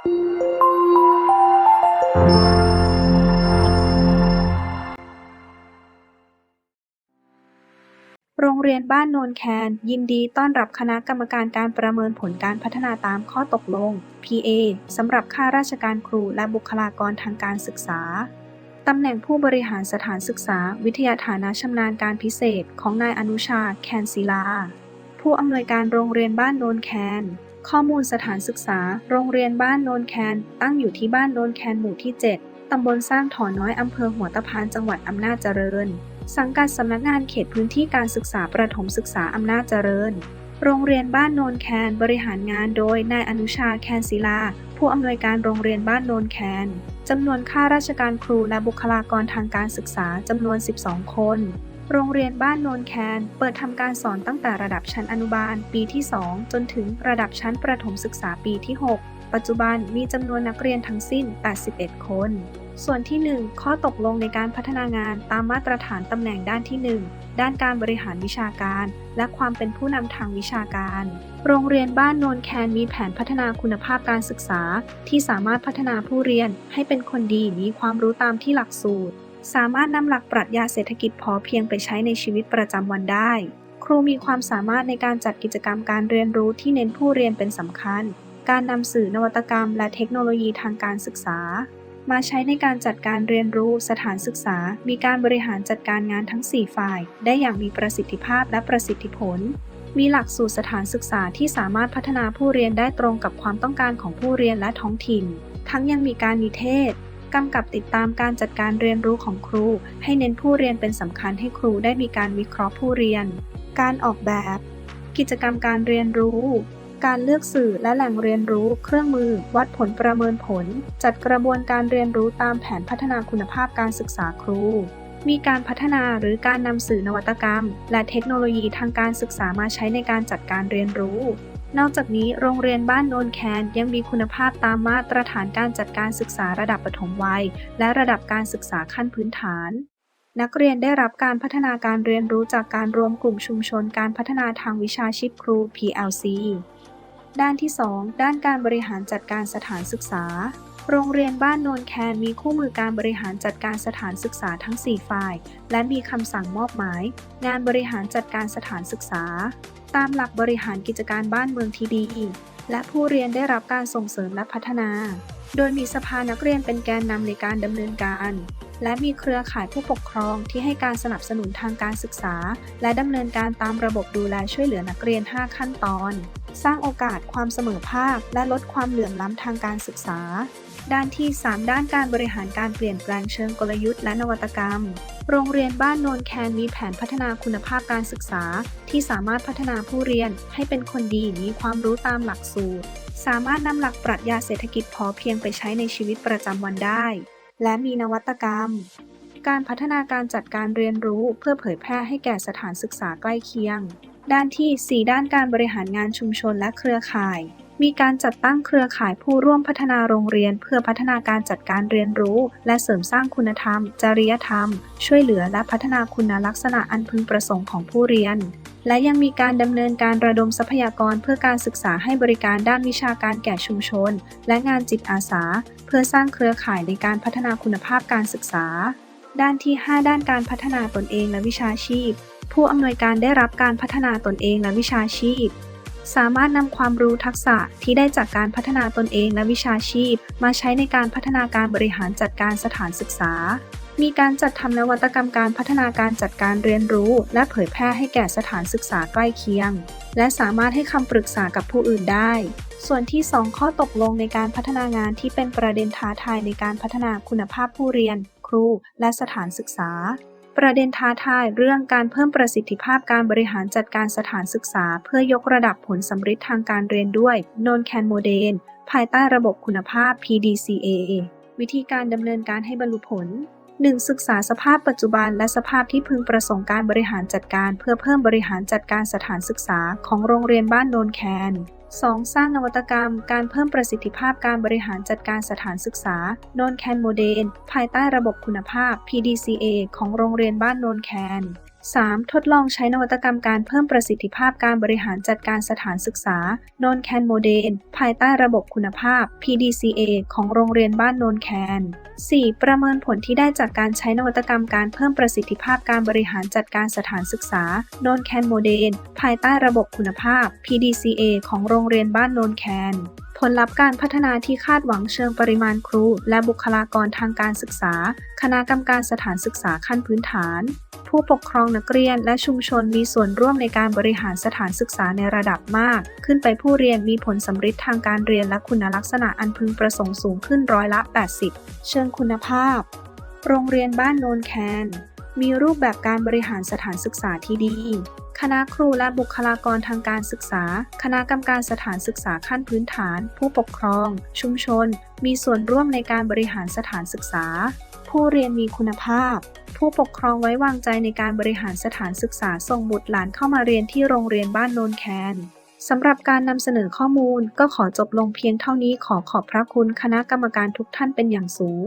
โรงเรียนบ้านโนนแคน ยินดีต้อนรับคณะกรรมการการประเมินผลการพัฒนาตามข้อตกลง PA สำหรับข้าราชการครูและบุคลากรทางการศึกษา ตำแหน่งผู้บริหารสถานศึกษา วิทยาฐานะชำนาญการพิเศษของนายอนุชา แคนศิลา ผู้อำนวยการโรงเรียนบ้านโนนแคน ข้อมูลสถานศึกษา โรงเรียนบ้านโนนแคน ตั้งอยู่ที่บ้านโนนแคนหมู่ที่ 7 ตำบลสร้างถอนน้อยอำเภอหัวตะพานจังหวัดอำนาจเจริญ สังกัดสำนักงานเขตพื้นที่การศึกษาประถมศึกษาอำนาจเจริญ โรงเรียนบ้านโนนแคนบริหารงานโดยนายอนุชาแคนศิลา ผู้อำนวยการโรงเรียนบ้านโนนแคนจำนวนข้าราชการครูและบุคลากรทางการศึกษาจำนวน 12 คน โรงเรียนบ้านโนนแคน เปิดทำการสอนตั้งแต่ระดับชั้นอนุบาลปีที่ 2 จนถึงระดับชั้นประถมศึกษาปีที่ 6 ปัจจุบันมีจำนวนนักเรียนทั้งสิ้น 81 คน ส่วนที่ 1 ข้อตกลงในการพัฒนางานตามมาตรฐานตำแหน่งด้านที่ 1 ด้านการบริหารวิชาการ และความเป็นผู้นำทางวิชาการ โรงเรียนบ้านโนนแคนมีแผนพัฒนาคุณภาพการศึกษา ที่สามารถพัฒนาผู้เรียนให้เป็นคนดีมีความรู้ตามที่หลักสูตร สามารถนำหลักปรัชญาเศรษฐกิจพอเพียงไปใช้ในชีวิตประจำวันได้ ครูมีความสามารถในการจัดกิจกรรมการเรียนรู้ที่เน้นผู้เรียนเป็นสำคัญ การนำสื่อนวัตกรรม และเทคโนโลยีทางการศึกษา มาใช้ในการจัดการเรียนรู้สถานศึกษา มีการบริหารจัดการงานทั้ง 4 ฝ่าย ได้อย่างมีประสิทธิภาพและประสิทธิผล มีหลักสูตรสถานศึกษาที่สามารถพัฒนาผู้เรียนได้ตรงกับความต้องการของผู้เรียนและท้องถิ่น ทั้งยังมีการนิเทศ กำกับติดตามการจัดการเรียนรู้ของครู ให้เน้นผู้เรียนเป็นสำคัญให้ครูได้มีการวิเคราะห์ผู้เรียน การออกแบบ กิจกรรมการเรียนรู้ การเลือกสื่อและแหล่งเรียนรู้ เครื่องมือ วัดผลประเมินผล จัดกระบวนการเรียนรู้ตามแผนพัฒนาคุณภาพการศึกษาครู มีการพัฒนาหรือการนำสื่อนวัตกรรม และเทคโนโลยีทางการศึกษามาใช้ในการจัดการเรียนรู้ นอกจากนี้โรงเรียนบ้านโนนแคนยังมีคุณภาพตามมาตรฐานการจัดการศึกษาระดับปฐมวัย และระดับการศึกษาขั้นพื้นฐาน นักเรียนได้รับการพัฒนาการเรียนรู้จากการรวมกลุ่มชุมชนการพัฒนาทางวิชาชีพครู PLC ด้านที่ 2 ด้านการบริหารจัดการสถานศึกษา โรงเรียนบ้านโนนแคนมีคู่มือการบริหารจัดการสถานศึกษาทั้ง 4 ฝ่าย และมีคำสั่งมอบหมาย งานบริหารจัดการสถานศึกษา ตามหลักบริหารกิจการบ้านเมืองที่ดีและผู้เรียนได้รับการส่งเสริมและพัฒนา โดยมีสภานักเรียนเป็นแกนนำในการดำเนินการ และมีเครือข่ายผู้ปกครองที่ให้การสนับสนุนทางการศึกษา และดำเนินการตามระบบดูแลช่วยเหลือนักเรียน 5 ขั้นตอน สร้างโอกาสความเสมอภาค และลดความเหลื่อมล้ำทางการศึกษา ด้านที่ 3 ด้านการบริหารการเปลี่ยนแปลงเชิงกลยุทธ์และนวัตกรรม โรงเรียนบ้านโนนแคนมีแผนพัฒนาคุณภาพการศึกษา ที่สามารถพัฒนาผู้เรียนให้เป็นคนดีมีความรู้ตามหลักสูตร สามารถนำหลักปรัชญาเศรษฐกิจพอเพียงไปใช้ในชีวิตประจำวันได้ และมีนวัตกรรม การพัฒนาการจัดการเรียนรู้เพื่อเผยแพร่ให้แก่สถานศึกษาใกล้เคียง ด้านที่ 4 ด้านการบริหารงานชุมชนและเครือข่าย มีการจัดตั้งเครือข่ายผู้ร่วมพัฒนาโรงเรียน เพื่อพัฒนาการจัดการเรียนรู้ และเสริมสร้างคุณธรรม จริยธรรม ช่วยเหลือและพัฒนาคุณลักษณะอันพึงประสงค์ของผู้เรียน และยังมีการดำเนินการระดมทรัพยากรเพื่อการศึกษาให้บริการด้านวิชาการแก่ชุมชน และงานจิตอาสา เพื่อสร้างเครือข่ายในการพัฒนาคุณภาพการศึกษา ด้านที่ 5 ด้านการพัฒนาตนเองและวิชาชีพ ผู้อำนวยการได้รับการพัฒนาตนเองและวิชาชีพ สามารถนำความรู้ทักษะที่ได้จากการพัฒนาตนเองและวิชาชีพ มาใช้ในการพัฒนาการบริหารจัดการสถานศึกษา มีการจัดทำนวัตกรรมการพัฒนาการจัดการเรียนรู้ และเผยแพร่ให้แก่สถานศึกษาใกล้เคียง และสามารถให้คำปรึกษากับผู้อื่นได้ ส่วนที่ 2 ข้อตกลงในการพัฒนางานที่เป็นประเด็นท้าทายในการพัฒนาคุณภาพผู้เรียน ครู และสถานศึกษา ประเด็นท้าทายเรื่องการเพิ่มประสิทธิภาพการบริหารจัดการสถานศึกษา เพื่อยกระดับผลสำฤทธิ์ทางการเรียนด้วย Non Can Model ภายใต้ระบบคุณภาพ PDCA วิธีการดำเนินการให้บรรลุผล 1. ศึกษาสภาพปัจจุบันและสภาพที่พึงประสงค์การบริหารจัดการ เพื่อเพิ่มบริหารจัดการสถานศึกษาของโรงเรียนบ้านโนนแคน 2. สร้างนวัตกรรม การเพิ่มประสิทธิภาพการบริหารจัดการสถานศึกษาโนนแคนโมเดลภายใต้ระบบคุณภาพ PDCA ของโรงเรียนบ้านโนนแคน 3. ทดลองใช้นวัตกรรมการเพิ่มประสิทธิภาพการบริหารจัดการสถานศึกษา โนนแคนโมเดลภายใต้ระบบคุณภาพ PDCA ของโรงเรียนบ้านโนนแคน 4. ประเมินผลที่ได้จากการใช้นวัตกรรมการเพิ่มประสิทธิภาพการบริหารจัดการสถานศึกษา โนนแคนโมเดลภายใต้ระบบคุณภาพ PDCA ของโรงเรียนบ้านโนนแคน ผลลัพธ์การพัฒนาที่คาดหวังเชิงปริมาณครู และบุคลากรทางการศึกษา คณะกรรมการสถานศึกษาขั้นพื้นฐาน ผู้ปกครองนักเรียนและชุมชนมีส่วนร่วมในการบริหารสถานศึกษาในระดับมาก ขึ้นไปผู้เรียนมีผลสำฤทธิ์ทางการเรียนและคุณลักษณะอันพึงประสงค์สูงขึ้นร้อยละ 80 เชิงคุณภาพ โรงเรียนบ้านโนนแคน มีรูปแบบการบริหารสถานศึกษาที่ดี คณะครูและบุคลากรทางการศึกษา คณะกรรมการสถานศึกษาขั้นพื้นฐาน ผู้ปกครอง ชุมชน มีส่วนร่วมในการบริหารสถานศึกษา ผู้เรียนมีคุณภาพ ผู้ปกครองไว้วางใจในการบริหารสถานศึกษาส่งบุตรหลานเข้ามาเรียนที่โรงเรียนบ้านโนนแคนสำหรับการนำเสนอข้อมูลก็ขอจบลงเพียงเท่านี้ขอขอบพระคุณคณะกรรมการทุกท่านเป็นอย่างสูง